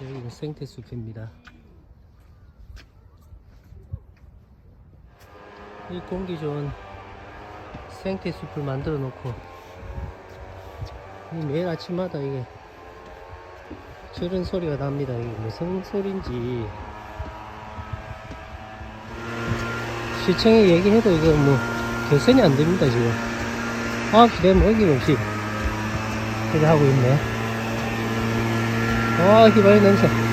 여기는 생태숲입니다. 이 공기 좋은 생태숲을 만들어 놓고 이 매일 아침마다 이게 저런 소리가 납니다. 이게 무슨 소린지 시청에 얘기해도 이거 뭐 개선이 안 됩니다 지금 9시 되면 어김없이 이렇게 하고 있네 와 희바의 냄새